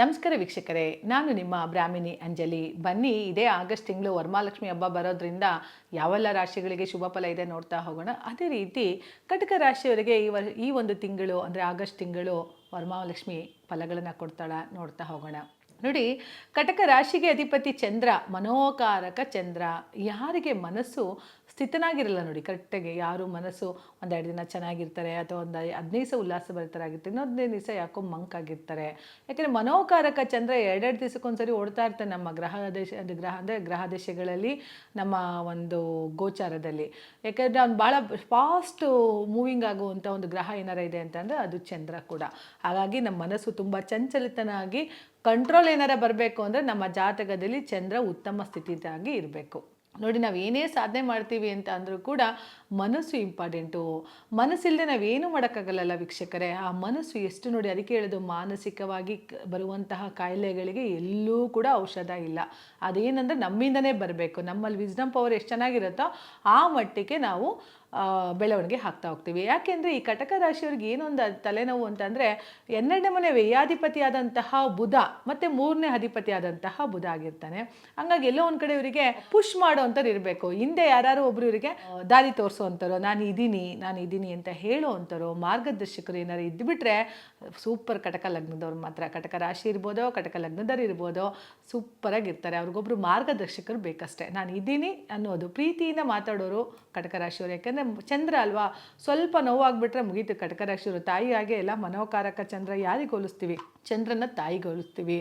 ನಮಸ್ಕಾರ ವೀಕ್ಷಕರೇ, ನಾನು ನಿಮ್ಮ ಬ್ರಾಹ್ಮಿಣಿ ಅಂಜಲಿ. ಬನ್ನಿ, ಇದೇ ಆಗಸ್ಟ್ ತಿಂಗಳು ವರಮಹಾಲಕ್ಷ್ಮಿ ಹಬ್ಬ ಬರೋದ್ರಿಂದ ಯಾವೆಲ್ಲ ರಾಶಿಗಳಿಗೆ ಶುಭ ಫಲ ಇದೆ ನೋಡ್ತಾ ಹೋಗೋಣ. ಅದೇ ರೀತಿ ಕಟಕ ರಾಶಿಯವರಿಗೆ ಈ ವರ್, ಈ ಒಂದು ತಿಂಗಳು, ಅಂದರೆ ಆಗಸ್ಟ್ ತಿಂಗಳು ವರಮಹಾಲಕ್ಷ್ಮಿ ಫಲಗಳನ್ನು ಕೊಡ್ತಾಳ ನೋಡ್ತಾ ಹೋಗೋಣ. ನೋಡಿ, ಕಟಕ ರಾಶಿಗೆ ಅಧಿಪತಿ ಚಂದ್ರ, ಮನೋಕಾರಕ ಚಂದ್ರ. ಯಾರಿಗೆ ಮನಸ್ಸು ಸ್ಥಿತನಾಗಿರಲ್ಲ ನೋಡಿ, ಕರೆಕ್ಟಾಗಿ ಯಾರು ಮನಸ್ಸು ಒಂದೆರಡು ದಿನ ಚೆನ್ನಾಗಿರ್ತಾರೆ ಅಥವಾ ಒಂದು ಹದಿನೈದು ದಿವಸ ಉಲ್ಲಾಸ ಭರಿತರಾಗಿರ್ತಾರೆ ಇನ್ನೊಂದನೇ ದಿವಸ ಯಾಕೋ ಮಂಕ್ ಆಗಿರ್ತಾರೆ. ಯಾಕೆಂದರೆ ಮನೋಕಾರಕ ಚಂದ್ರ ಎರಡೆರಡು ದಿವಸಕ್ಕೊಂದ್ಸರಿ ಓಡ್ತಾ ಇರ್ತಾರೆ ನಮ್ಮ ಗ್ರಹ ದೇಶ ಅಂದರೆ ಗ್ರಹ ಅಂದರೆ ಗ್ರಹ ದೇಶಗಳಲ್ಲಿ ನಮ್ಮ ಒಂದು ಗೋಚಾರದಲ್ಲಿ. ಯಾಕೆಂದರೆ ಅವ್ನು ಭಾಳ ಫಾಸ್ಟ್ ಮೂವಿಂಗ್ ಆಗುವಂಥ ಒಂದು ಗ್ರಹ ಏನಾರ ಇದೆ ಅಂತಂದರೆ ಅದು ಚಂದ್ರ ಕೂಡ. ಹಾಗಾಗಿ ನಮ್ಮ ಮನಸ್ಸು ತುಂಬ ಚಂಚಲಿತನಾಗಿ ಕಂಟ್ರೋಲ್ ಏನಾರ ಬರಬೇಕು ಅಂದರೆ ನಮ್ಮ ಜಾತಕದಲ್ಲಿ ಚಂದ್ರ ಉತ್ತಮ ಸ್ಥಿತಿಯಾಗಿ ಇರಬೇಕು. ನೋಡಿ, ನಾವು ಏನೇ ಸಾಧನೆ ಮಾಡ್ತೀವಿ ಅಂತ ಅಂದರೂ ಕೂಡ ಮನಸ್ಸು ಇಂಪಾರ್ಟೆಂಟು. ಮನಸ್ಸಿಲ್ಲದೆ ನಾವೇನು ಮಾಡೋಕ್ಕಾಗಲ್ಲಲ್ಲ ವೀಕ್ಷಕರೇ? ಆ ಮನಸ್ಸು ಎಷ್ಟು ನೋಡಿ ಅದಕ್ಕೆ ಹೇಳೋದು ಮಾನಸಿಕವಾಗಿ ಬರುವಂತಹ ಕಾಯಿಲೆಗಳಿಗೆ ಎಲ್ಲೂ ಕೂಡ ಔಷಧ ಇಲ್ಲ. ಅದೇನಂದ್ರೆ ನಮ್ಮಿಂದನೇ ಬರಬೇಕು. ನಮ್ಮಲ್ಲಿ ವಿಸ್ಡಮ್ ಪವರ್ ಎಷ್ಟು ಚೆನ್ನಾಗಿರುತ್ತೋ ಆ ಮಟ್ಟಿಗೆ ನಾವು ಬೆಳವಣಿಗೆ ಹಾಕ್ತಾ ಹೋಗ್ತೀವಿ. ಯಾಕೆಂದರೆ ಈ ಕಟಕ ರಾಶಿಯವ್ರಿಗೆ ಏನೊಂದು ತಲೆನೋವು ಅಂತಂದರೆ ಎರಡನೇ ಮನೆ ವ್ಯಯಾಧಿಪತಿಯಾದಂತಹ ಬುಧ ಮತ್ತು ಮೂರನೇ ಅಧಿಪತಿಯಾದಂತಹ ಬುಧ ಆಗಿರ್ತಾನೆ. ಹಂಗಾಗಿ ಎಲ್ಲೋ ಒಂದು ಕಡೆ ಇವರಿಗೆ ಪುಷ್ ಮಾಡೋ ಅಂಥವ್ರು ಇರಬೇಕು. ಹಿಂದೆ ಯಾರು ಒಬ್ರು ಇವರಿಗೆ ದಾರಿ ತೋರಿಸೋ ಅಂತಾರೋ ನಾನು ಇದ್ದೀನಿ ನಾನು ಇದ್ದೀನಿ ಅಂತ ಹೇಳೋ ಅಂತಾರೋ ಮಾರ್ಗದರ್ಶಕರು ಏನಾರು ಇದ್ದುಬಿಟ್ರೆ ಸೂಪರ್ ಕಟಕ ಲಗ್ನದವ್ರು ಮಾತ್ರ. ಕಟಕ ರಾಶಿ ಇರ್ಬೋದು, ಕಟಕ ಲಗ್ನದವ್ರು ಇರ್ಬೋದು ಸೂಪರಾಗಿರ್ತಾರೆ ಅವ್ರಿಗೊಬ್ರು ಮಾರ್ಗದರ್ಶಕರು ಬೇಕಷ್ಟೇ. ನಾನು ಇದ್ದೀನಿ ಅನ್ನೋದು, ಪ್ರೀತಿಯಿಂದ ಮಾತಾಡೋರು ಕಟಕ ರಾಶಿಯವರು. ಯಾಕಂದರೆ ಚಂದ್ರ ಅಲ್ವಾ? ಸ್ವಲ್ಪ ನೋವಾಗ್ಬಿಟ್ರೆ ಮುಗೀತು. ಕಟಕರಾಶಿರು ತಾಯಿ ಹಾಗೆ ಎಲ್ಲ ಮನೋಕಾರಕ ಚಂದ್ರ ಯಾರಿಗೆ ಹೋಲಿಸ್ತೀವಿ? ಚಂದ್ರನ ತಾಯಿಗೆ ಹೋಲಿಸ್ತೀವಿ.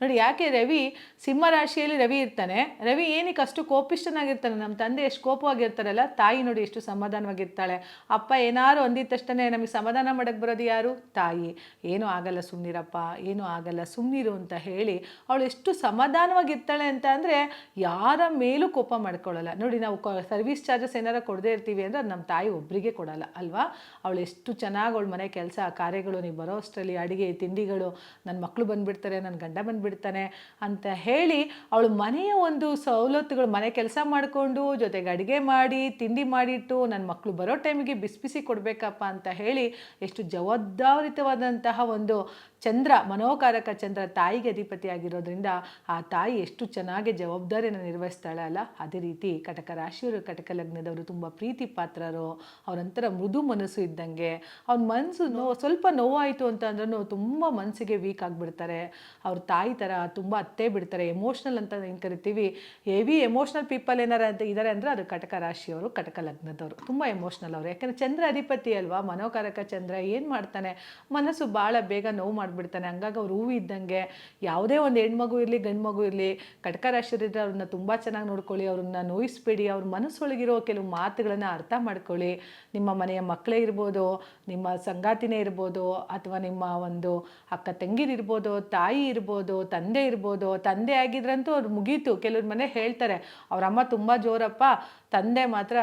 ನೋಡಿ, ಯಾಕೆ ರವಿ ಸಿಂಹ ರಾಶಿಯಲ್ಲಿ ರವಿ ಇರ್ತಾನೆ? ರವಿ ಏನಕ್ಕೆ ಅಷ್ಟು ಕೋಪಿಷ್ಟನಾಗಿರ್ತಾನೆ ನಮ್ಮ ತಂದೆ ಎಷ್ಟು ಕೋಪವಾಗಿರ್ತಾರಲ್ಲ, ತಾಯಿ ನೋಡಿ ಎಷ್ಟು ಸಮಾಧಾನವಾಗಿರ್ತಾಳೆ. ಅಪ್ಪ ಏನಾರು ಅಂದಿದ ತಕ್ಷಣ ನಮಗೆ ಸಮಾಧಾನ ಮಾಡಕ್ಕೆ ಬರೋದು ಯಾರು? ತಾಯಿ. ಏನೂ ಆಗಲ್ಲ ಸುಮ್ಮನಿರಪ್ಪ ಏನೂ ಆಗಲ್ಲ ಸುಮ್ಮನಿರು ಅಂತ ಹೇಳಿ ಅವಳು ಎಷ್ಟು ಸಮಾಧಾನವಾಗಿರ್ತಾಳೆ ಅಂತ ಅಂದರೆ ಯಾರ ಮೇಲೂ ಕೋಪ ಮಾಡ್ಕೊಳ್ಳಲ್ಲ ನೋಡಿ, ನಾವು ಸರ್ವಿಸ್ ಚಾರ್ಜಸ್ ಏನಾರ ಕೊಡದೇ ಇರ್ತೀವಿ ಅಂದರೆ ನಮ್ಮ ತಾಯಿ ಒಬ್ಬರಿಗೆ ಕೊಡಲ್ಲ, ಅಲ್ವಾ? ಅವಳು ಎಷ್ಟು ಚೆನ್ನಾಗಿ ಅವಳು ಮನೆ ಕೆಲಸ ಕಾರ್ಯಗಳು ನೀವು ಬರೋ ಅಷ್ಟರಲ್ಲಿ ಅಡುಗೆ, ತಿಂಡಿಗಳು ನನ್ನ ಮಕ್ಕಳು ಬಂದುಬಿಡ್ತಾರೆ ನನ್ನ ಗಂಡ ಬಂದುಬಿಡ್ತಾನೆ ಅಂತ ಹೇಳಿ ಅವಳು ಮನೆಯ ಒಂದು ಸವಲತ್ತುಗಳು ಮನೆ ಕೆಲಸ ಮಾಡಿಕೊಂಡು ಜೊತೆಗೆ ಅಡುಗೆ ಮಾಡಿ, ತಿಂಡಿ ಮಾಡಿಟ್ಟು ನನ್ನ ಮಕ್ಕಳು ಬರೋ ಟೈಮಿಗೆ ಬಿಸಿ ಬಿಸಿ ಕೊಡಬೇಕಪ್ಪ ಅಂತ ಹೇಳಿ ಎಷ್ಟು ಜವಾಬ್ದಾರಿತವಾದಂತಹ ಒಂದು ಚಂದ್ರ, ಮನೋಕಾರಕ ಚಂದ್ರ ತಾಯಿಗೆ ಅಧಿಪತಿಯಾಗಿರೋದ್ರಿಂದ ಆ ತಾಯಿ ಎಷ್ಟು ಚೆನ್ನಾಗಿ ಜವಾಬ್ದಾರಿಯನ್ನು ನಿರ್ವಹಿಸ್ತಾಳೆ ಅಲ್ಲ, ಅದೇ ರೀತಿ ಕಟಕ ರಾಶಿಯವರು, ಕಟಕ ಲಗ್ನದವರು ತುಂಬ ಪ್ರೀತಿ ಪಾತ್ರರು ಅವರಂತರ ಮೃದು ಮನಸ್ಸು ಇದ್ದಂಗೆ ಅವ್ನ ಮನಸ್ಸು ನೋ, ಸ್ವಲ್ಪ ನೋವಾಯಿತು ಅಂತ ಅಂದ್ರೂ ತುಂಬ ಮನಸ್ಸಿಗೆ ವೀಕ್ ಆಗಿಬಿಡ್ತಾರೆ. ಅವ್ರ ತಾಯಿ ಥರ ತುಂಬ ಅತ್ತೆ ಬಿಡ್ತಾರೆ ಎಮೋಷ್ನಲ್ ಅಂತ ಏನು ಕರಿತೀವಿ? ಹೆವಿ ಎಮೋಷ್ನಲ್ ಪೀಪಲ್ ಏನಾರ ಅಂತ ಇದ್ದಾರೆ ಅಂದರೆ ಅದು ಕಟಕ ರಾಶಿಯವರು, ಕಟಕ ಲಗ್ನದವರು. ತುಂಬ ಎಮೋಷ್ನಲ್ ಅವರು. ಯಾಕಂದರೆ ಚಂದ್ರ ಅಧಿಪತಿ ಅಲ್ವಾ? ಮನೋಕಾರಕ ಚಂದ್ರ ಏನು ಮಾಡ್ತಾನೆ? ಮನಸ್ಸು ಭಾಳ ಬೇಗ ನೋವು ಮಾಡಿಬಿಡ್ತಾನೆ. ಹಂಗಾಗಿ ಅವ್ರು ಹೂವು ಇದ್ದಂಗೆ, ಯಾವುದೇ ಒಂದು ಹೆಣ್ಮಗು ಇರಲಿ ಗಂಡು ಮಗು ಇರಲಿ, ಕಟಕ ರಾಶಿಯವರಿದ್ದರೆ ಅವ್ರನ್ನ ತುಂಬ ಚೆನ್ನಾಗಿ ನೋಡ್ಕೊಳ್ಳಿ, ಅವ್ರನ್ನ ನೋಯಿಸ್ಬೇಡಿ. ಅವ್ರ ಮನಸ್ಸೊಳಗಿರೋ ಕೆಲವು ಮಾತುಗಳನ್ನು ಅರ್ಥ ಮಾಡ್ಕೊಳ್ಳಿ. ನಿಮ್ಮ ಮನೆಯ ಮಕ್ಕಳೇ ಇರ್ಬೋದು, ನಿಮ್ಮ ಸಂಗಾತಿನೇ ಇರ್ಬೋದು, ಅಥವಾ ನಿಮ್ಮ ಒಂದು ಅಕ್ಕ ತಂಗಿರಿರ್ಬೋದು ತಾಯಿ ಇರ್ಬೋದು, ತಂದೆ ಇರ್ಬೋದು, ತಂದೆ ಆಗಿದ್ರಂತೂ ಅವ್ರು ಮುಗೀತು. ಕೆಲವ್ರ ಮನೆ ಹೇಳ್ತಾರೆ ಅವರಮ್ಮ ತುಂಬ ಜೋರಪ್ಪ, ತಂದೆ ಮಾತ್ರ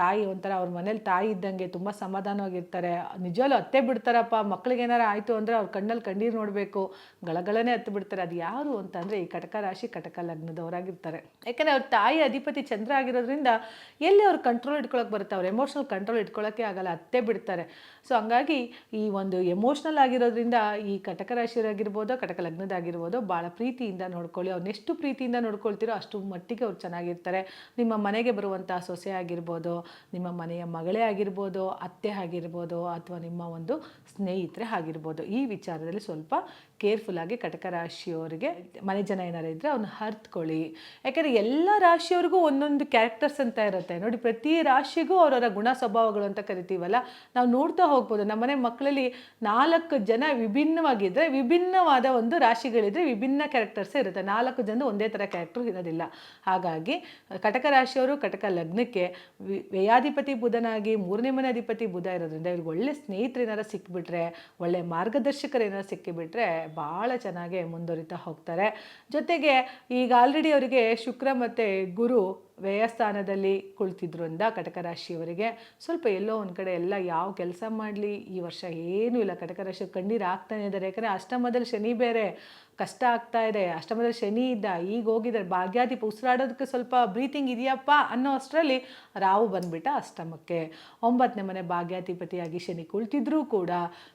ತಾಯಿ ಒಂಥರ ಅವ್ರ ಮನೇಲಿ ತಾಯಿ ಇದ್ದಂಗೆ ತುಂಬ ಸಮಾಧಾನವಾಗಿರ್ತಾರೆ. ನಿಜವಲ್ಲೂ ಅತ್ತೆ ಬಿಡ್ತಾರಪ್ಪ, ಮಕ್ಳಿಗೆ ಏನಾರು ಆಯಿತು ಅಂದರೆ ಅವ್ರ ಕಣ್ಣಲ್ಲಿ ಕಣ್ಣೀರು ನೋಡಬೇಕು. ಗಳಗಳನ್ನೇ ಹತ್ತು ಬಿಡ್ತಾರೆ. ಅದು ಯಾರು ಅಂತಂದರೆ ಈ ಕಟಕ ರಾಶಿ, ಕಟಕ ಲಗ್ನದವರಾಗಿರ್ತಾರೆ. ಯಾಕಂದರೆ ಅವ್ರ ತಾಯಿ ಅಧಿಪತಿ ಚಂದ್ರ ಆಗಿರೋದ್ರಿಂದ ಎಲ್ಲಿ ಅವ್ರು ಕಂಟ್ರೋಲ್ ಇಟ್ಕೊಳಕ್ಕೆ ಬರುತ್ತೆ ಅವ್ರ ಎಮೋಷ್ನಲ್ ಕಂಟ್ರೋಲ್ ಇಟ್ಕೊಳ್ಳೋಕ್ಕೆ ಆಗಲ್ಲ, ಅತ್ತೆ ಬಿಡ್ತಾರೆ. ಸೊ ಹಂಗಾಗಿ ಈ ಒಂದು ಎಮೋಷ್ನಲ್ ಆಗಿರೋದ್ರಿಂದ ಈ ಕಟಕ ರಾಶಿಯರಾಗಿರ್ಬೋದು ಕಟಕ ಲಗ್ನದಾಗಿರ್ಬೋದು, ಭಾಳ ಪ್ರೀತಿಯಿಂದ ನೋಡ್ಕೊಳ್ಳಿ. ಅವ್ರನ್ನ ಎಷ್ಟು ಪ್ರೀತಿಯಿಂದ ನೋಡ್ಕೊಳ್ತೀರೋ ಅಷ್ಟು ಮಟ್ಟಿಗೆ ಅವ್ರು ಚೆನ್ನಾಗಿರ್ತಾರೆ. ನಿಮ್ಮ ಮನೆಗೆ ಬರುವಂಥ ಸೊಸೆ ಆಗಿರ್ಬೋದು, ನಿಮ್ಮ ಮನೆಯ ಮಗಳೇ ಆಗಿರ್ಬೋದು, ಅತ್ತೆ ಆಗಿರ್ಬೋದು, ಅಥವಾ ನಿಮ್ಮ ಒಂದು ಸ್ನೇಹಿತರೆ ಆಗಿರ್ಬೋದು. ಈ ವಿಚಾರದಲ್ಲಿ ಸ್ವಲ್ಪ ಕೇರ್ಫುಲ್ಲಾಗಿ ಕಟಕ ರಾಶಿಯವರಿಗೆ, ಮನೆ ಜನ ಏನಾರು ಇದ್ದರೆ ಅವ್ನ ಹರ್ತ್ಕೊಳ್ಳಿ. ಯಾಕಂದರೆ ಎಲ್ಲ ರಾಶಿಯವ್ರಿಗೂ ಒಂದೊಂದು ಕ್ಯಾರೆಕ್ಟರ್ಸ್ ಅಂತ ಇರುತ್ತೆ. ನೋಡಿ, ಪ್ರತಿ ರಾಶಿಗೂ ಅವರವರ ಗುಣ ಸ್ವಭಾವಗಳು ಅಂತ ಕರಿತೀವಲ್ಲ, ನಾವು ನೋಡ್ತಾ ಹೋಗ್ಬೋದು. ನಮ್ಮನೆ ಮಕ್ಕಳಲ್ಲಿ ನಾಲ್ಕು ಜನ ವಿಭಿನ್ನವಾಗಿದ್ದರೆ ವಿಭಿನ್ನವಾದ ಒಂದು ರಾಶಿಗಳಿದ್ರೆ ವಿಭಿನ್ನ ಕ್ಯಾರೆಕ್ಟರ್ಸ್ ಇರುತ್ತೆ. ನಾಲ್ಕು ಜನ ಒಂದೇ ಥರ ಕ್ಯಾರೆಕ್ಟರ್ ಇರೋದಿಲ್ಲ. ಹಾಗಾಗಿ, ಕಟಕ ರಾಶಿಯವರು ಕಟಕ ಲಗ್ನಕ್ಕೆ ವ್ಯಯಾಧಿಪತಿ ಬುಧನಾಗಿ ಮೂರನೇ ಮನೆ ಅಧಿಪತಿ ಬುಧ ಇರೋದ್ರಿಂದ ಇವ್ರಿಗೆ ಒಳ್ಳೆ ಸ್ನೇಹಿತರು ಏನಾರ ಸಿಕ್ಬಿಟ್ರೆ, ಒಳ್ಳೆ ಮಾರ್ಗದರ್ಶಕರು ಏನಾರು ಸಿಕ್ಕಿಬಿಟ್ರೆ ಭಾಳ ಚೆನ್ನಾಗಿ ಮುಂದುವರಿತಾ ಹೋಗ್ತಾರೆ. ಜೊತೆಗೆ ಈಗ ಆಲ್ರೆಡಿ ಅವರಿಗೆ ಶುಕ್ರ ಮತ್ತು ಗುರು ವ್ಯಯಸ್ಥಾನದಲ್ಲಿ ಕುಳಿತಿದ್ರಿಂದ ಕಟಕ ರಾಶಿಯವರಿಗೆ. ಸ್ವಲ್ಪ ಎಲ್ಲೋ ಒಂದು ಕಡೆ ಎಲ್ಲ ಯಾವ ಕೆಲಸ ಮಾಡಲಿ, ಈ ವರ್ಷ ಏನೂ ಇಲ್ಲ. ಕಟಕ ರಾಶಿ ಕಣ್ಣೀರು ಆಗ್ತಾನೆ ಇದ್ದಾರೆ. ಯಾಕಂದರೆ ಅಷ್ಟಮದಲ್ಲಿ ಶನಿ ಬೇರೆ, ಕಷ್ಟ ಆಗ್ತಾ ಇದೆ. ಅಷ್ಟಮದಲ್ಲಿ ಶನಿ ಇದ್ದ, ಈಗ ಹೋಗಿದ್ದಾರೆ. ಭಾಗ್ಯಾಧಿಪ ಉಸಿರಾಡೋದಕ್ಕೆ ಸ್ವಲ್ಪ ಬ್ರೀತಿಂಗ್ ಇದೆಯಪ್ಪ ಅನ್ನೋ ಅಷ್ಟರಲ್ಲಿ ರಾವು ಬಂದ್ಬಿಟ್ಟ ಅಷ್ಟಮಕ್ಕೆ. ಒಂಬತ್ತನೇ ಮನೆ ಭಾಗ್ಯಾಧಿಪತಿಯಾಗಿ ಶನಿ ಕುಳಿತಿದ್ರೂ ಕೂಡ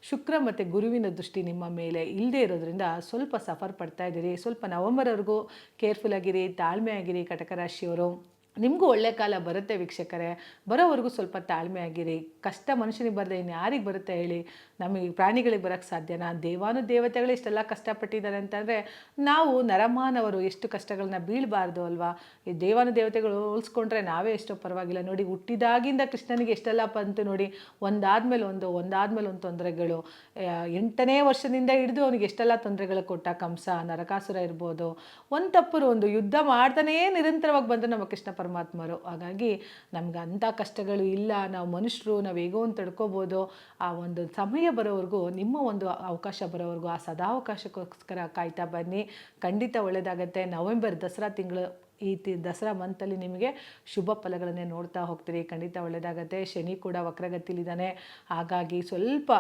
ಶುಕ್ರ ಮತ್ತು ಗುರುವಿನ ದೃಷ್ಟಿ ನಿಮ್ಮ ಮೇಲೆ ಇಲ್ಲದೆ ಇರೋದ್ರಿಂದ ಸ್ವಲ್ಪ ಸಫರ್ ಪಡ್ತಾ ಇದ್ದೀರಿ. ಸ್ವಲ್ಪ ನವಂಬರ್ವರೆಗೂ ಕೇರ್ಫುಲ್ ಆಗಿರಿ, ತಾಳ್ಮೆ ಆಗಿರಿ ಕಟಕ ರಾಶಿಯವರು. ನಿಮಗೂ ಒಳ್ಳೆ ಕಾಲ ಬರುತ್ತೆ ವೀಕ್ಷಕರೇ. ಬರೋವರೆಗೂ ಸ್ವಲ್ಪ ತಾಳ್ಮೆ ಆಗಿರಿ. ಕಷ್ಟ ಮನುಷ್ಯನಿಗೆ ಬರದೆ ಇನ್ನು ಯಾರಿಗೆ ಬರುತ್ತೆ ಹೇಳಿ? ನಮಗೆ ಪ್ರಾಣಿಗಳಿಗೆ ಬರೋಕ್ಕೆ ಸಾಧ್ಯನಾ? ದೇವಾನು ದೇವತೆಗಳು ಇಷ್ಟೆಲ್ಲ ಕಷ್ಟಪಟ್ಟಿದ್ದಾರೆ ಅಂತಂದರೆ ನಾವು ನರಮಾನವರು ಎಷ್ಟು ಕಷ್ಟಗಳನ್ನ ಬೀಳಬಾರ್ದು ಅಲ್ವಾ? ಈ ದೇವಾನು ದೇವತೆಗಳು ಹೋಲಿಸ್ಕೊಂಡ್ರೆ ನಾವೇ ಎಷ್ಟೋ ಪರವಾಗಿಲ್ಲ. ನೋಡಿ, ಹುಟ್ಟಿದಾಗಿಂದ ಕೃಷ್ಣನಿಗೆ ಎಷ್ಟೆಲ್ಲ ಬಂತು ನೋಡಿ, ಒಂದಾದ್ಮೇಲೆ ಒಂದು ಒಂದಾದ್ಮೇಲೆ ಒಂದು ತೊಂದರೆಗಳು. ಎಂಟನೇ ವರ್ಷದಿಂದ ಹಿಡಿದು ಅವನಿಗೆ ಎಷ್ಟೆಲ್ಲ ತೊಂದರೆಗಳು ಕೊಟ್ಟ? ಕಂಸ, ನರಕಾಸುರ ಇರ್ಬೋದು. ಒಂದು ತಪ್ಪರು ಒಂದು ಯುದ್ಧ ಮಾಡ್ತಾನೇ ನಿರಂತರವಾಗಿ ಬಂದು ನಮ್ಮ ಕೃಷ್ಣ ಪರಮಾತ್ಮರು. ಹಾಗಾಗಿ ನಮ್ಗೆ ಅಂಥ ಕಷ್ಟಗಳು ಇಲ್ಲ, ನಾವು ಮನುಷ್ಯರು, ನಾವು ಹೇಗೋ ಒಂದು ತಡ್ಕೋಬೋದು. ಆ ಒಂದು ಸಮಯ ಬರೋವರೆಗೂ, ನಿಮ್ಮ ಒಂದು ಅವಕಾಶ ಬರೋವರೆಗೂ, ಆ ಸದಾವಕಾಶಕ್ಕೋಸ್ಕರ ಕಾಯ್ತಾ ಬನ್ನಿ. ಖಂಡಿತ ಒಳ್ಳೆಯದಾಗತ್ತೆ ನವೆಂಬರ್ ದಸರಾ ತಿಂಗಳು ಈ ದಸರಾ ಮಂತಲ್ಲಿ ನಿಮಗೆ ಶುಭ ಫಲಗಳನ್ನೇ ನೋಡ್ತಾ ಹೋಗ್ತೀರಿ. ಖಂಡಿತ ಒಳ್ಳೆಯದಾಗತ್ತೆ ಶನಿ ಕೂಡ ವಕ್ರಗತಿಲಿದ್ದಾನೆ. ಹಾಗಾಗಿ ಸ್ವಲ್ಪ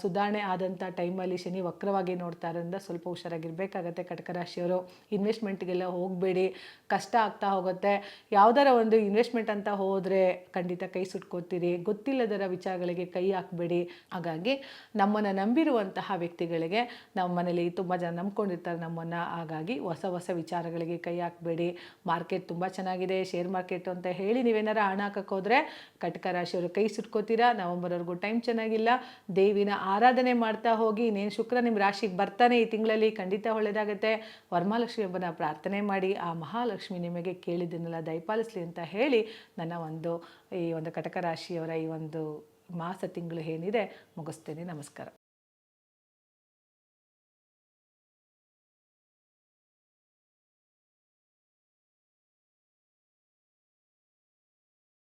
ಸುಧಾರಣೆ ಆದಂಥ ಟೈಮಲ್ಲಿ ಶನಿ ವಕ್ರವಾಗಿ ನೋಡ್ತಾ ಇರೋದ್ರಿಂದ ಸ್ವಲ್ಪ ಹುಷಾರಾಗಿರಬೇಕಾಗತ್ತೆ ಕಟಕ ರಾಶಿಯವರು ಇನ್ವೆಸ್ಟ್ಮೆಂಟ್ಗೆಲ್ಲ ಹೋಗಬೇಡಿ. ಕಷ್ಟ ಆಗ್ತಾ ಹೋಗುತ್ತೆ. ಯಾವ್ದಾರ ಒಂದು ಇನ್ವೆಸ್ಟ್ಮೆಂಟ್ ಅಂತ ಹೋದರೆ ಖಂಡಿತ ಕೈ ಸುಟ್ಕೋತೀರಿ. ಗೊತ್ತಿಲ್ಲದರ ವಿಚಾರಗಳಿಗೆ ಕೈ ಹಾಕಬೇಡಿ. ಹಾಗಾಗಿ ನಮ್ಮನ್ನು ನಂಬಿರುವಂತಹ ವ್ಯಕ್ತಿಗಳಿಗೆ ನಮ್ಮ ಮನೇಲಿ ತುಂಬ ಜನ ನಂಬ್ಕೊಂಡಿರ್ತಾರೆ ನಮ್ಮನ್ನು. ಹಾಗಾಗಿ ಹೊಸ ಹೊಸ ವಿಚಾರಗಳಿಗೆ ಕೈ ಹಾಕಬೇಡಿ. ಮಾರ್ಕೆಟ್ ತುಂಬ ಚೆನ್ನಾಗಿದೆ ಶೇರ್ ಮಾರ್ಕೆಟ್ ಅಂತ ಹೇಳಿ ನೀವೇನಾರ ಹಣ ಹಾಕೋಕ್ಕೋದ್ರೆ ಕಟಕ ರಾಶಿಯವರು ಕೈ ಸುಟ್ಕೋತೀರಾ? ನವಂಬರ್ವರೆಗೂ ಟೈಮ್ ಚೆನ್ನಾಗಿಲ್ಲ. ದೇವಿನ ಆರಾಧನೆ ಮಾಡ್ತಾ ಹೋಗಿ, ಇನ್ನೇನು ಶುಕ್ರ ನಿಮ್ಮ ರಾಶಿಗೆ ಬರ್ತಾನೆ ಈ ತಿಂಗಳಲ್ಲಿ, ಖಂಡಿತ ಒಳ್ಳೆಯದಾಗುತ್ತೆ ವರಮಹಾಲಕ್ಷ್ಮಿ ಹಬ್ಬನ ಪ್ರಾರ್ಥನೆ ಮಾಡಿ, ಆ ಮಹಾಲಕ್ಷ್ಮಿ ನಿಮಗೆ ಕೇಳಿದ್ದನ್ನೆಲ್ಲ ದಯಪಾಲಿಸಲಿ ಅಂತ ಹೇಳಿ ನನ್ನ ಒಂದು ಈ ಒಂದು ಕಟಕ ರಾಶಿಯವರ ಈ ಒಂದು ಮಾಸ ತಿಂಗಳು ಏನಿದೆ ಮುಗಿಸ್ತೇನೆ. ನಮಸ್ಕಾರ.